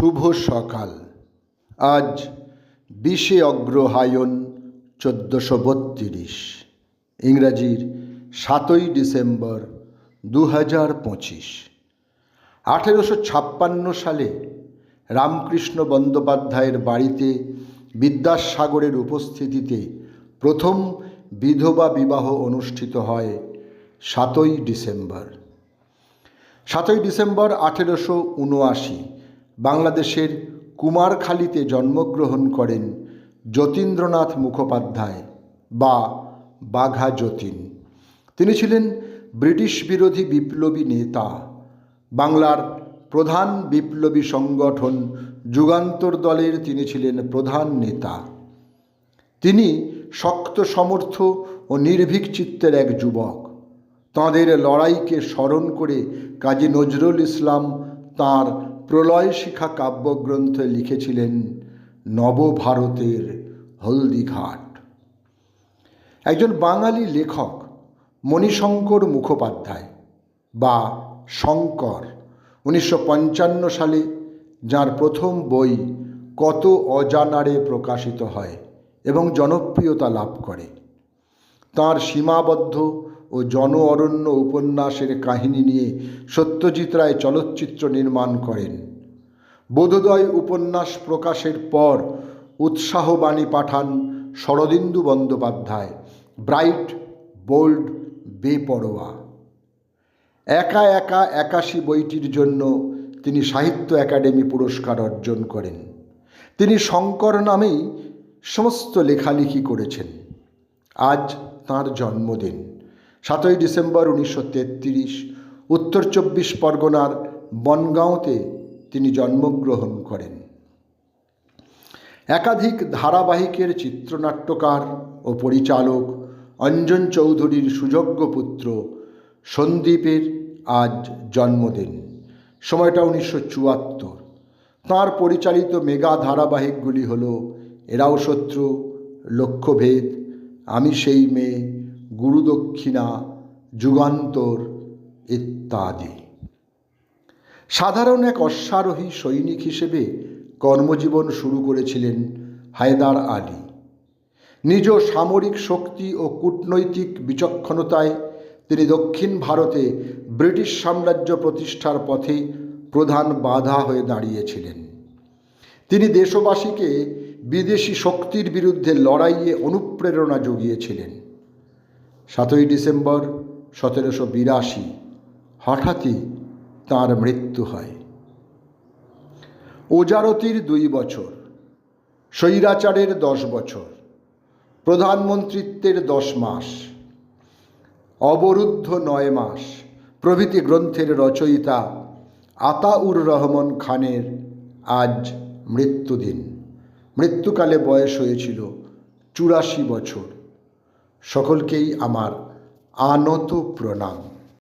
শুভ সকাল। আজ বিশে অগ্রহায়ণ চোদ্দোশো বত্রিশ, ইংরাজির সাতই ডিসেম্বর দু হাজার পঁচিশ। আঠেরোশো ছাপ্পান্ন সালে রামকৃষ্ণ বন্দ্যোপাধ্যায়ের বাড়িতে বিদ্যাসাগরের উপস্থিতিতে প্রথম বিধবা বিবাহ অনুষ্ঠিত হয় সাতই ডিসেম্বর। সাতই ডিসেম্বর আঠেরোশো উনআশি বাংলাদেশের কুমারখালীতে জন্মগ্রহণ করেন যতীন্দ্রনাথ মুখোপাধ্যায় বা বাঘা যতীন। তিনি ছিলেন ব্রিটিশ বিরোধী বিপ্লবী নেতা, বাংলার প্রধান বিপ্লবী সংগঠন যুগান্তর দলের তিনি ছিলেন প্রধান নেতা। তিনি শক্ত, সমর্থ ও নির্ভীক চিত্তের এক যুবক। তাঁদের লড়াইকে স্মরণ করে কাজী নজরুল ইসলাম তাঁর প্রলয় শিখা কাব্যগ্রন্থে লিখেছিলেন নবভারতের হলদিঘাট। একজন বাঙালি লেখক মণিশঙ্কর মুখোপাধ্যায় বা শঙ্কর উনিশশো পঞ্চান্ন সালে যার প্রথম বই কত অজানারে প্রকাশিত হয় এবং জনপ্রিয়তা লাভ করে। তাঁর সীমাবদ্ধ ও জন অরণ্য উপন্যাসের কাহিনী নিয়ে সত্যজিৎ রায় চলচ্চিত্র নির্মাণ করেন। বোধোদয় উপন্যাস প্রকাশের পর উৎসাহবাণী পাঠান শরদিন্দু বন্দ্যোপাধ্যায়, ব্রাইট, বোল্ড, বেপরোয়া। একা একা একাশি বইটির জন্য তিনি সাহিত্য একাডেমি পুরস্কার অর্জন করেন। তিনি শঙ্কর নামেই সমস্ত লেখালেখি করেছেন। আজ তাঁর জন্মদিন। সাতই ডিসেম্বর উনিশশো তেত্রিশ, উত্তর চব্বিশ পরগনার বনগাঁওতে তিনি জন্মগ্রহণ করেন। একাধিক ধারাবাহিকের চিত্রনাট্যকার ও পরিচালক অঞ্জন চৌধুরীর সুযোগ্য পুত্র সন্দীপের আজ জন্মদিন, সময়টা উনিশশো চুয়াত্তর। তাঁর পরিচালিত মেগা ধারাবাহিকগুলি হল এরাও শত্রু, লক্ষ্যভেদ, আমি সেই মেয়ে গুরুদক্ষিণা, যুগান্তর ইত্যাদি। সাধারণ এক অশ্বারোহী সৈনিক হিসেবে কর্মজীবন শুরু করেছিলেন হায়দার আলী। নিজ সামরিক শক্তি ও কূটনৈতিক বিচক্ষণতায় তিনি দক্ষিণ ভারতে ব্রিটিশ সাম্রাজ্য প্রতিষ্ঠার পথে প্রধান বাধা হয়ে দাঁড়িয়েছিলেন। তিনি দেশবাসীকে বিদেশি শক্তির বিরুদ্ধে লড়াইয়ে অনুপ্রেরণা জুগিয়েছিলেন। সাতই ডিসেম্বর সতেরোশো বিরাশি। হঠাৎই তাঁর মৃত্যু হয়। ওজারতির দুই বছর, স্বৈরাচারের দশ বছর, প্রধানমন্ত্রিত্বের দশ মাস, অবরুদ্ধ নয় মাস, প্রভৃতি গ্রন্থের রচয়িতা আতাউর রহমান খানের আজ মৃত্যুদিন। মৃত্যুকালে বয়স হয়েছিল চুরাশি বছর। সকলকেই আমার আনত প্রণাম